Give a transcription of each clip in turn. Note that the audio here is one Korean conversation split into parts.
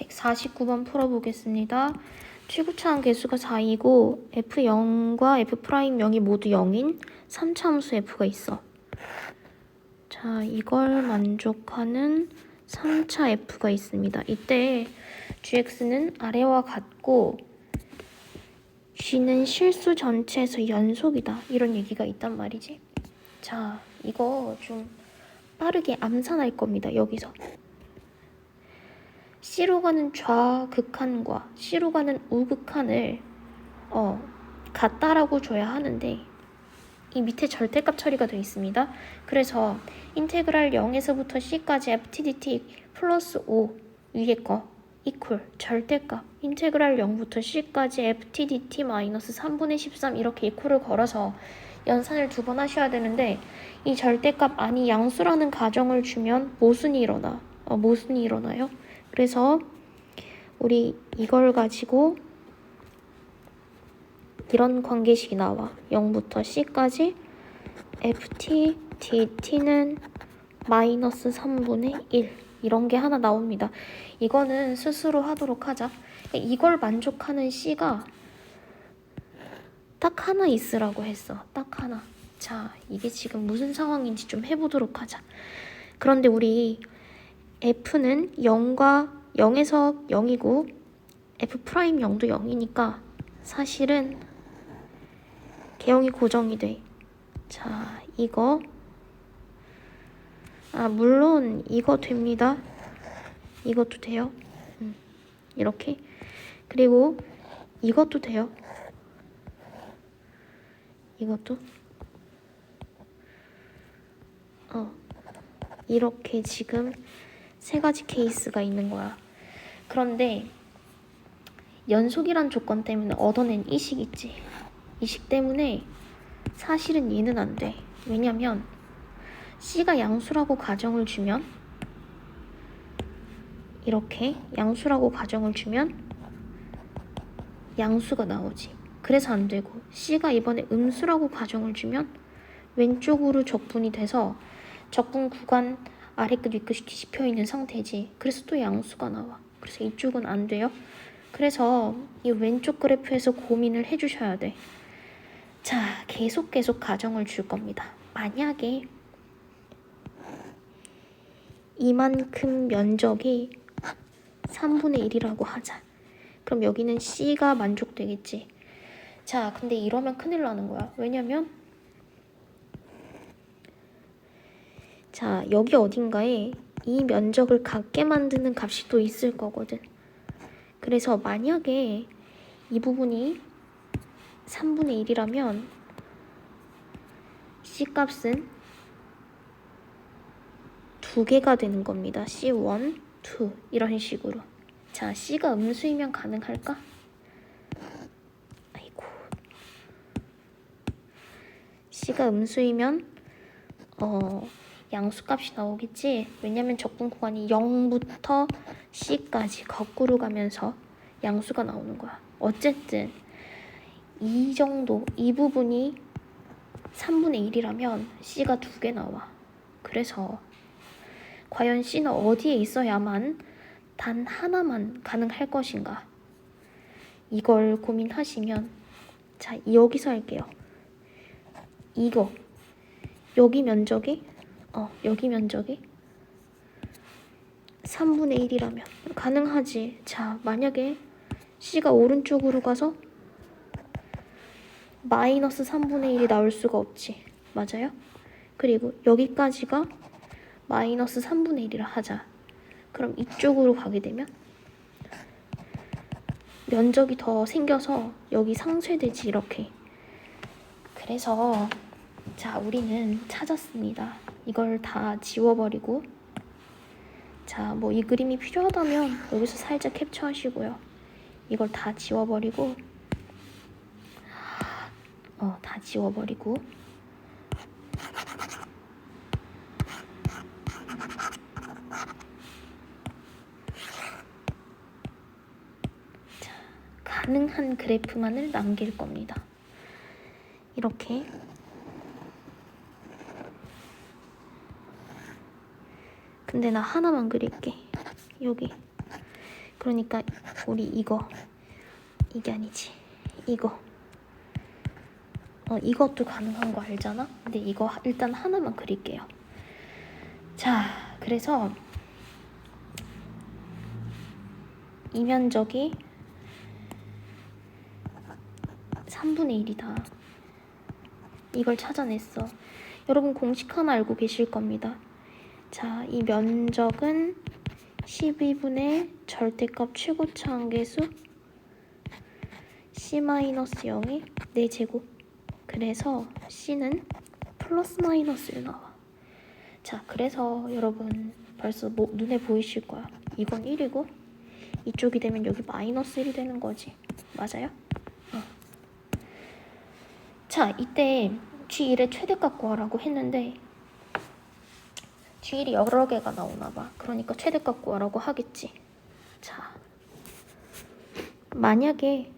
149번 풀어보겠습니다. 최고차항 개수가 4이고 f0과 f'0이 모두 0인 3차 함수 f가 있어. 자, 이걸 만족하는 3차 f가 있습니다. 이때 gx는 아래와 같고 g는 실수 전체에서 연속이다. 이런 얘기가 있단 말이지. 자, 이거 좀 빠르게 암산할 겁니다. 여기서. C로 가는 좌극한과 C로 가는 우극한을 어, 같다라고 줘야 하는데 이 밑에 절대값 처리가 되어 있습니다. 그래서 인테그랄 0에서부터 C까지 FTDT 플러스 5 위에 거 이퀄 절대값 인테그랄 0부터 C까지 FTDT 마이너스 3분의 13 이렇게 이퀄을 걸어서 연산을 두 번 하셔야 되는데 이 절대값 아니 양수라는 가정을 주면 모순이 일어나 어, 모순이 일어나요. 그래서 우리 이걸 가지고 이런 관계식이 나와. 0부터 C까지 FT, DT는 마이너스 3분의 1 이런 게 하나 나옵니다. 이거는 스스로 하도록 하자. 이걸 만족하는 C가 딱 하나 있으라고 했어. 딱 하나. 자, 이게 지금 무슨 상황인지 좀 해보도록 하자. 그런데 우리 F는 0과 0에서 0이고 F 프라임 0도 0이니까 사실은 개형이 고정이 돼. 자, 이거 아, 물론 이거 됩니다. 이것도 돼요. 음, 이렇게. 그리고 이것도 돼요. 이것도 어 이렇게 지금 세 가지 케이스가 있는 거야. 그런데 연속이란 조건 때문에 얻어낸 이식 있지. 이식 때문에 사실은 얘는 안 돼. 왜냐면 C가 양수라고 가정을 주면 이렇게 양수라고 가정을 주면 양수가 나오지. 그래서 안 되고 C가 이번에 음수라고 가정을 주면 왼쪽으로 적분이 돼서 적분 구간 아래 끝 위 끝이 뒤집혀 있는 상태지. 그래서 또 양수가 나와. 그래서 이쪽은 안 돼요. 그래서 이 왼쪽 그래프에서 고민을 해주셔야 돼. 자, 계속 계속 가정을 줄 겁니다. 만약에 이만큼 면적이 3분의 1이라고 하자. 그럼 여기는 C가 만족되겠지. 자, 근데 이러면 큰일 나는 거야. 왜냐면 자, 여기 어딘가에 이 면적을 갖게 만드는 값이 또 있을 거거든. 그래서 만약에 이 부분이 3분의 1이라면 C 값은 두 개가 되는 겁니다. C1, 2 이런 식으로. 자, C가 음수이면 가능할까? 아이고. C가 음수이면 어 양수값이 나오겠지. 왜냐면 적분 구간이 0부터 C까지 거꾸로 가면서 양수가 나오는 거야. 어쨌든 이 정도 이 부분이 3분의 1이라면 C가 두 개 나와. 그래서 과연 C는 어디에 있어야만 단 하나만 가능할 것인가? 이걸 고민하시면 자 여기서 할게요. 이거 여기 면적이 어, 여기 면적이 3분의 1이라면 가능하지. 자, 만약에 C가 오른쪽으로 가서 마이너스 3분의 1이 나올 수가 없지. 맞아요? 그리고 여기까지가 마이너스 3분의 1이라 하자. 그럼 이쪽으로 가게 되면 면적이 더 생겨서 여기 상쇄되지 이렇게. 그래서 자, 우리는 찾았습니다. 이걸 다 지워버리고 자, 뭐 이 그림이 필요하다면 여기서 살짝 캡처하시고요. 이걸 다 지워버리고 어, 다 지워버리고 자, 가능한 그래프만을 남길 겁니다. 이렇게 근데 나 하나만 그릴게. 여기. 그러니까 우리 이거. 이게 아니지. 이거. 어 이것도 가능한 거 알잖아? 근데 이거 하- 일단 하나만 그릴게요. 자 그래서 이 면적이 3분의 1이다. 이걸 찾아냈어. 여러분 공식 하나 알고 계실 겁니다 자 이 면적은 12분의 절대값 최고차 한계수 C-0이 4제곱 그래서 C는 플러스 마이너스 1 나와 자 그래서 여러분 벌써 뭐, 눈에 보이실 거야 이건 1이고 이쪽이 되면 여기 마이너스 1이 되는 거지 맞아요? 어. 자 이때 G1의 최대값 구하라고 했는데 G1이 여러 개가 나오나 봐. 그러니까 최대값 구하라고 하겠지. 자, 만약에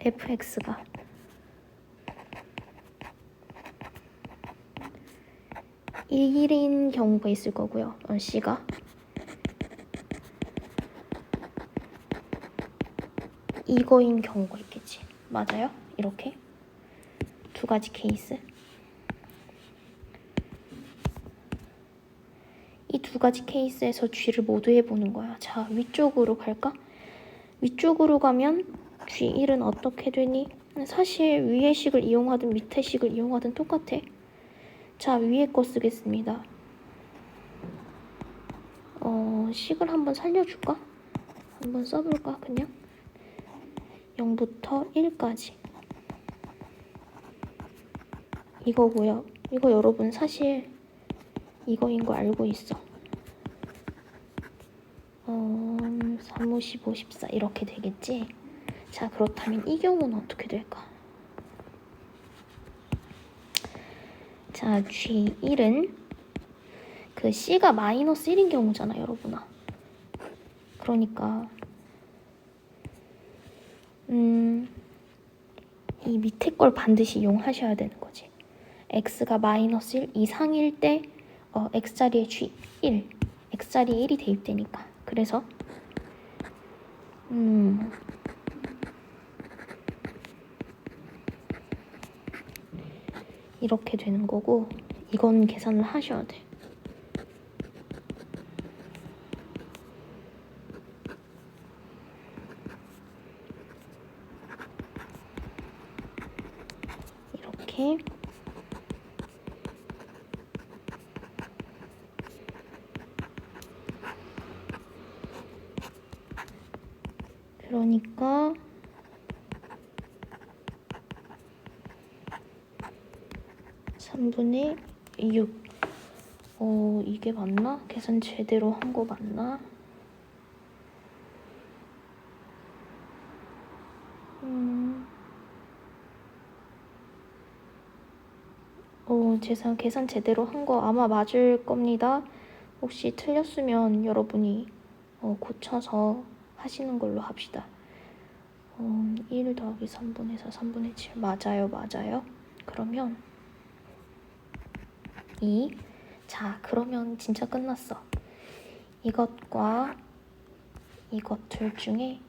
fx가 일인 경우가 있을 거고요. 어, c가 이거인 경우가 있겠지. 맞아요? 이렇게 두 가지 케이스. 두 가지 케이스에서 G를 모두 해보는 거야. 자, 위쪽으로 갈까? 위쪽으로 가면 G1은 어떻게 되니? 사실 위의 식을 이용하든 밑의 식을 이용하든 똑같아. 자, 위에 거 쓰겠습니다. 어, 식을 한번 살려줄까? 한번 써볼까, 그냥? 0부터 1까지. 이거고요. 이거 여러분 사실 이거인 거 알고 있어. 어, 3, 5, 15, 14 이렇게 되겠지? 자, 그렇다면 이 경우는 어떻게 될까? 자, G1은 그 C가 마이너스 1인 경우잖아, 여러분아. 그러니까 음, 이 밑에 걸 반드시 이용하셔야 되는 거지. x가 마이너스 1 이상일 때 어, x자리에 g 1, x자리에 1이 대입되니까. 그래서 음, 이렇게 되는 거고 이건 계산을 하셔야 돼. 이렇게 그러니까 삼분의 6. 어, 이게 맞나? 계산 제대로 한 거 맞나? 음. 어, 계산, 계산 제대로 한 거 아마 맞을 겁니다. 혹시 틀렸으면 여러분이 어, 고쳐서 하시는 걸로 합시다. 어, 1 더하기 3분의 4, 3분의 7 맞아요, 맞아요. 그러면 2. 자, 그러면 진짜 끝났어. 이것과 이것 둘 중에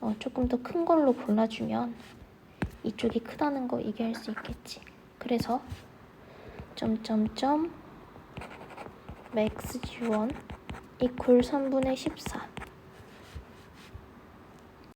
어, 조금 더 큰 걸로 골라주면 이쪽이 크다는 거 얘기할 수 있겠지. 그래서 점점점 max g1 equal 3분의 14